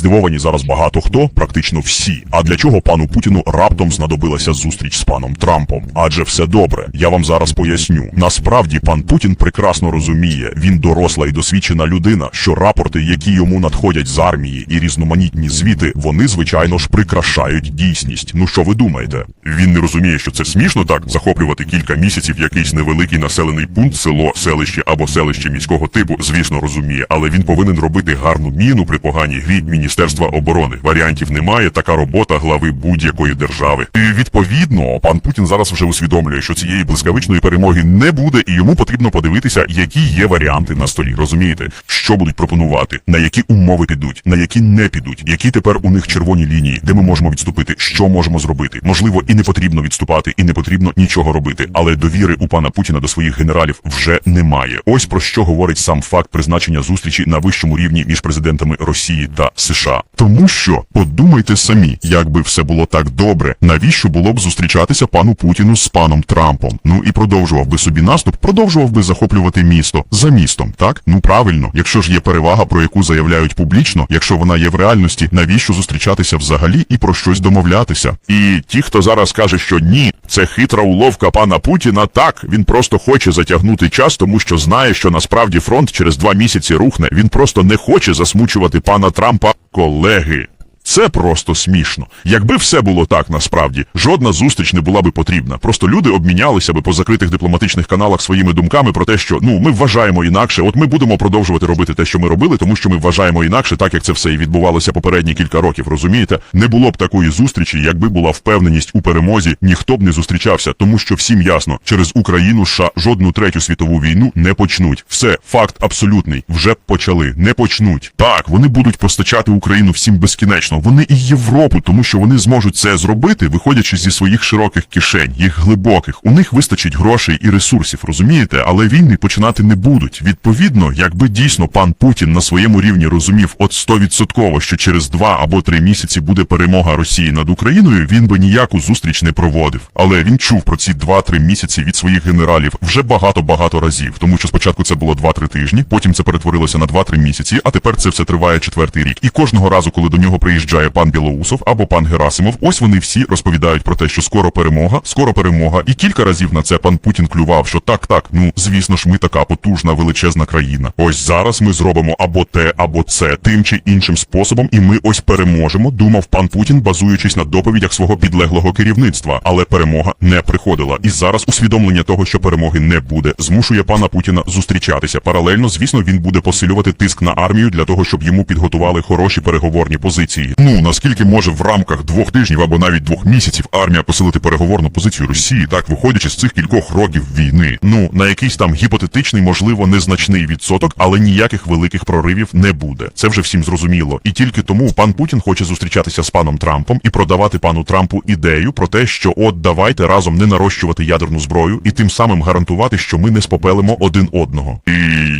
здивовані зараз багато хто, практично всі. А для чого пану Путіну раптом знадобилася зустріч з паном Трампом? Адже все добре. Я вам зараз поясню. Насправді пан Путін прекрасно розуміє, він доросла і досвідчена людина, що рапорти, які йому надходять з армії, і різноманітні звіти, вони звичайно ж прикрашають дійсність. Ну що ви думаєте? Він не розуміє, що це смішно так захоплювати кілька місяців якийсь невеликий населений пункт, село, селище або селище міського типу, звісно, розуміє, але він повинен робити гарну міну при поганій грі Міністерства оборони. Варіантів немає, така робота глави будь-якої держави. І відповідно, пан Путін зараз вже усвідомлює, що цієї блискавичної перемоги не буде, і йому потрібно подивитися, які є варіанти на столі. Розумієте, що будуть пропонувати, на які умови підуть, на які не підуть, які тепер у них червоні лінії, де ми можемо відступити, що можемо зробити. Можливо, і не потрібно відступати, і не потрібно нічого робити. Але довіри у пана Путіна до своїх генералів вже немає. Ось про що говорить сам факт призначення зустрічі на вищому рівні між президентами Росії та США. Тому що подумайте самі, якби все було так добре, навіщо було б зустрічатися пану Путіну з паном Трампом? Ну і продовжував би собі наступ, продовжував би захоплювати місто за містом, так? Ну правильно, якщо ж є перевага, про яку заявляють публічно, якщо вона є в реальності, навіщо зустрічатися взагалі і про щось домовлятися? І ті, хто зараз каже, що ні, це хитра уловка пана Путіна, так він просто хоче затягнути час, тому що знає, що насправді фронт через два місяці рухне. Він просто не хоче засмучувати пана Трампа, колеги. Це просто смішно. Якби все було так насправді, жодна зустріч не була би потрібна. Просто люди обмінялися би по закритих дипломатичних каналах своїми думками про те, що ну ми вважаємо інакше. От ми будемо продовжувати робити те, що ми робили, тому що ми вважаємо інакше, так як це все і відбувалося попередні кілька років. Розумієте, не було б такої зустрічі, якби була впевненість у перемозі, ніхто б не зустрічався, тому що всім ясно, через Україну США жодну третю світову війну не почнуть. Все, факт абсолютний. Вже почали, не почнуть. Так, вони будуть постачати Україну всім безкінечно. Вони і Європу, тому що вони зможуть це зробити, виходячи зі своїх широких кишень, їх глибоких. У них вистачить грошей і ресурсів, розумієте? Але війни починати не будуть. Відповідно, якби дійсно пан Путін на своєму рівні розумів от стовідсотково, що через два або три місяці буде перемога Росії над Україною, він би ніяку зустріч не проводив. Але він чув про ці два-три місяці від своїх генералів вже багато-багато разів, тому що спочатку це було два-три тижні, потім це перетворилося на два-три місяці, а тепер це все триває четвертий рік. І кожного разу, коли до нього приїжджає пан Білоусов або пан Герасимов, ось вони всі розповідають про те, що скоро перемога, скоро перемога. І кілька разів на це пан Путін клював, що так, так, ну звісно ж, ми така потужна величезна країна. Ось зараз ми зробимо або те, або це, тим чи іншим способом, і ми ось переможемо. Думав пан Путін, базуючись на доповідях свого підлеглого керівництва, але перемога не приходила. І зараз усвідомлення того, що перемоги не буде, змушує пана Путіна зустрічатися. Паралельно, звісно, він буде посилювати тиск на армію для того, щоб йому підготували хороші переговорні позиції. Ну наскільки може в рамках двох тижнів або навіть двох місяців армія посилити переговорну позицію Росії, так виходячи з цих кількох років війни. Ну на якийсь там гіпотетичний, можливо, незначний відсоток, але ніяких великих проривів не буде. Це вже всім зрозуміло. І тільки тому пан Путін хоче зустрічатися з паном Трампом і продавати пану Трампу ідею про те, що от давайте разом не нарощувати ядерну зброю і тим самим гарантувати, що ми не спопелимо один одного. І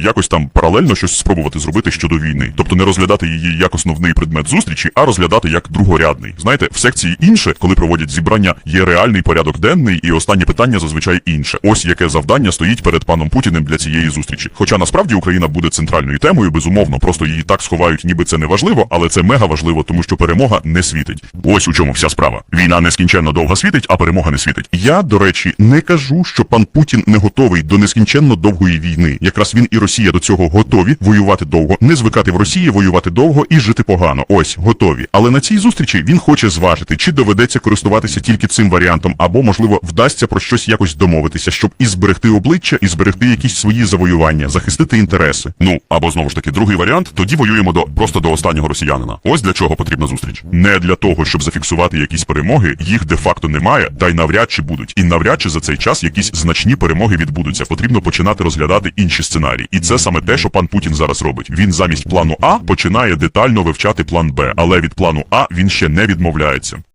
якось там паралельно щось спробувати зробити щодо війни, тобто не розглядати її як основний предмет зустрічі, а розглядати як другорядний. Знаєте, в секції інше, коли проводять зібрання, є реальний порядок денний, і останнє питання зазвичай інше. Ось яке завдання стоїть перед паном Путіним для цієї зустрічі. Хоча насправді Україна буде центральною темою, безумовно, просто її так сховають, ніби це не важливо, але це мега важливо, тому що перемога не світить. Ось у чому вся справа. Війна нескінченно довго світить, а перемога не світить. Я, до речі, не кажу, що пан Путін не готовий до нескінченно довгої війни. Якраз він і Росія до цього готові воювати довго, не звикати в Росії воювати довго і жити погано. Ось готові. Але на цій зустрічі він хоче зважити, чи доведеться користуватися тільки цим варіантом, або можливо вдасться про щось якось домовитися, щоб і зберегти обличчя, і зберегти якісь свої завоювання, захистити інтереси. Ну або знову ж таки, другий варіант. Тоді воюємо до просто до останнього росіянина. Ось для чого потрібна зустріч. Не для того, щоб зафіксувати якісь перемоги, їх де-факто немає, та й навряд чи будуть. І навряд чи за цей час якісь значні перемоги відбудуться. Потрібно починати розглядати інші сценарії. І це саме те, що пан Путін зараз робить. Він замість плану А починає детально вивчати план Б, від плану А він ще не відмовляється.